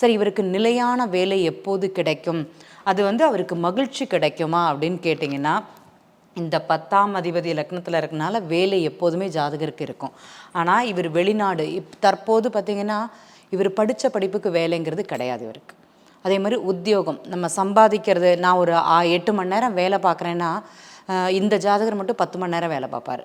சரி இவருக்கு நிலையான வேலை எப்போது கிடைக்கும்? அது வந்து அவருக்கு மகிழ்ச்சி கிடைக்குமா அப்படின்னு கேட்டிங்கன்னா இந்த பத்தாம் அதிபதி லக்னத்தில் இருக்கனால வேலை எப்போதுமே ஜாதகருக்கு இருக்கும். ஆனால் இவர் வெளிநாடு இப் தற்போது பார்த்திங்கன்னா இவர் படித்த படிப்புக்கு வேலைங்கிறது கிடையாது இவருக்கு. அதே மாதிரி உத்தியோகம் நம்ம சம்பாதிக்கிறது நான் ஒரு ஆ எட்டு மணி நேரம் வேலை பார்க்குறேன்னா இந்த ஜாதகர் மட்டும் பத்து மணி நேரம் வேலை பார்ப்பார்.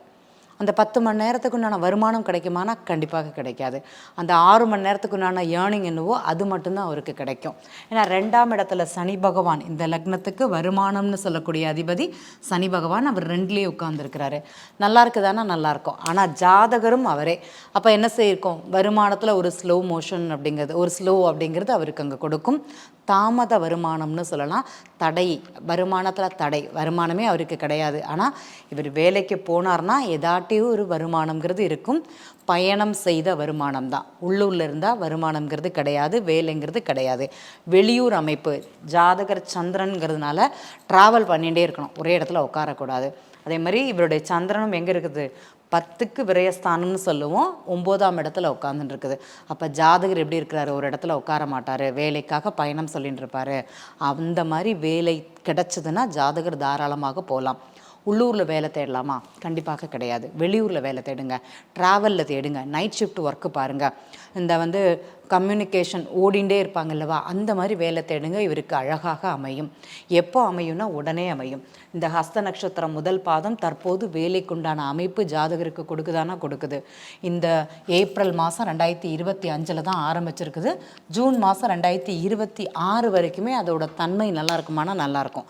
அந்த பத்து மணி நேரத்துக்கு உண்டான வருமானம் கிடைக்குமானா கண்டிப்பாக கிடைக்காது. அந்த ஆறு மணி நேரத்துக்கு உண்டான ஏர்னிங் என்னவோ அது மட்டும்தான் அவருக்கு கிடைக்கும். ஏன்னா ரெண்டாம் இடத்துல சனி பகவான் இந்த லக்னத்துக்கு வருமானம்னு சொல்லக்கூடிய அதிபதி சனி பகவான் அவர் ரெண்டுலேயே உட்கார்ந்துருக்கிறாரு. நல்லா இருக்குதானா? நல்லா இருக்கும். ஆனால் ஜாதகரும் அவரே. அப்போ என்ன செய்யிருக்கோம்? வருமானத்தில் ஒரு ஸ்லோ மோஷன் அப்படிங்கிறது ஒரு ஸ்லோ அப்படிங்கிறது அவருக்கு அங்கே கொடுக்கும். தாமத வருமானம்னு சொல்லலாம். தடை வருமானத்தில் தடை வருமானமே அவருக்கு கிடையாது. ஆனால் இவர் வேலைக்கு போனார்னா காட்டி ஒரு வருமானம்ங்கிறது இருக்கும். பயணம் செய்த வருமானம் தான் உள்ளூரில் இருந்தால் வருமானம்ங்கிறது கிடையாது வேலைங்கிறது கிடையாது. வெளியூர் அமைப்பு ஜாதகர் சந்திரன்கிறதுனால ட்ராவல் பண்ணிகிட்டே இருக்கணும். ஒரே இடத்துல உட்காரக்கூடாது. அதே மாதிரி இவருடைய சந்திரனும் எங்கே இருக்குது? பத்துக்கு விரயஸ்தானம்னு சொல்லுவோம். ஒம்போதாம் இடத்துல உட்காந்துட்டு இருக்குது அப்போ ஜாதகர் எப்படி இருக்கிறாரு? ஒரு இடத்துல உட்கார மாட்டார். வேலைக்காக பயணம் சொல்லிட்டு இருப்பார் அந்த மாதிரி வேலை கிடைச்சதுன்னா ஜாதகர் தாராளமாக போகலாம். உள்ளூரில் வேலை தேடலாமா? கண்டிப்பாக கிடையாது. வெளியூரில் வேலை தேடுங்க. ட்ராவலில் தேடுங்க. நைட் ஷிஃப்ட் ஒர்க்கு பாருங்கள் இந்த வந்து கம்யூனிகேஷன் ஓடிண்டே இருப்பாங்க இல்லவா? அந்த மாதிரி வேலை தேடுங்க. இவருக்கு அழகாக அமையும். எப்போ அமையும்னா உடனே அமையும். இந்த ஹஸ்த நட்சத்திரம் முதல் பாதம் தற்போது வேலைக்குண்டான அமைப்பு ஜாதகருக்கு கொடுக்குதானா? கொடுக்குது. இந்த ஏப்ரல் மாதம் ரெண்டாயிரத்தி இருபத்தி அஞ்சில் தான் ஆரம்பிச்சிருக்குது. ஜூன் மாதம் ரெண்டாயிரத்தி இருபத்தி ஆறு வரைக்குமே அதோட தன்மை நல்லா இருக்குமானா? நல்லாயிருக்கும்